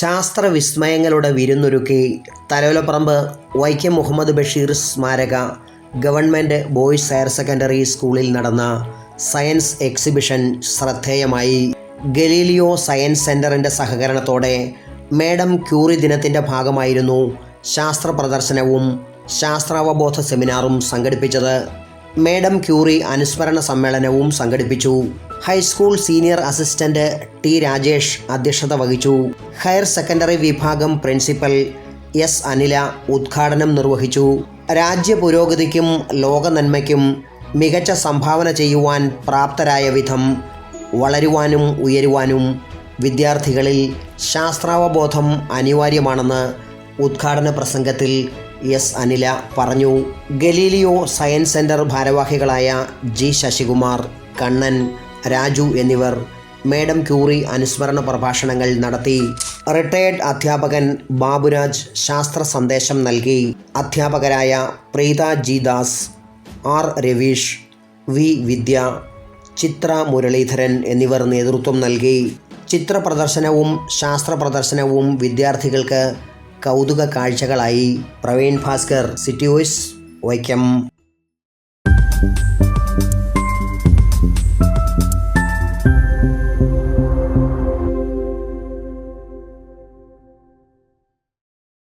ശാസ്ത്ര വിസ്മയങ്ങളുടെ വിരുന്നൊരുക്കി തലോലപ്പറമ്പ് വൈക്കം മുഹമ്മദ് ബഷീർ സ്മാരക government boys higher secondary സ്കൂളിൽ നടന്ന സയൻസ് എക്സിബിഷൻ ശ്രദ്ധേയമായി. ഗലീലിയോ സയൻസ് സെന്ററിന്റെ സഹകരണത്തോടെ മേഡം ക്യൂറി ദിനത്തിന്റെ ഭാഗമായിരുന്നു ശാസ്ത്ര പ്രദർശനവും ശാസ്ത്രാവബോധ സെമിനാറും സംഘടിപ്പിച്ചത്. മേഡം ക്യൂറി അനുസ്മരണ സമ്മേളനവും സംഘടിപ്പിച്ചു. High school senior assistant T Rajesh അധ്യക്ഷത വഹിച്ചു. ഹയർ സെക്കൻഡറി വിഭാഗം പ്രിൻസിപ്പൽ എസ് അനില ഉദ്ഘാടനം നിർവഹിച്ചു. രാജ്യ പുരോഗതിക്കും ലോക നന്മയ്ക്കും മികച്ച സംഭാവന ചെയ്യുവാൻ പ്രാപ്തരായ വിധം വളരുവാനും ഉയരുവാനും വിദ്യാർത്ഥികളിൽ ശാസ്ത്രാവബോധം അനിവാര്യമാണെന്ന് ഉദ്ഘാടന പ്രസംഗത്തിൽ എസ് അനില പറഞ്ഞു. ഗലീലിയോ സയൻസ് സെന്റർ ഭാരവാഹികളായ ജി ശശികുമാർ കണ്ണൻ രാജു എന്നിവർ മേഡം ക്യൂറി അനുസ്മരണ പ്രഭാഷണങ്ങൾ നടത്തി. റിട്ടയേർഡ് അധ്യാപകൻ ബാബുരാജ് ശാസ്ത്ര സന്ദേശം നൽകി. അധ്യാപകരായ Preetha G Das R Ravish V Vidya Chithra Muraleedharan എന്നിവർ നേതൃത്വം നൽകി. ചിത്ര പ്രദർശനവും ശാസ്ത്ര പ്രദർശനവും വിദ്യാർത്ഥികൾക്ക് കൗതുക കാഴ്ചകളായി. പ്രവീൺ ഭാസ്കർ സിറ്റി വൈക്കം.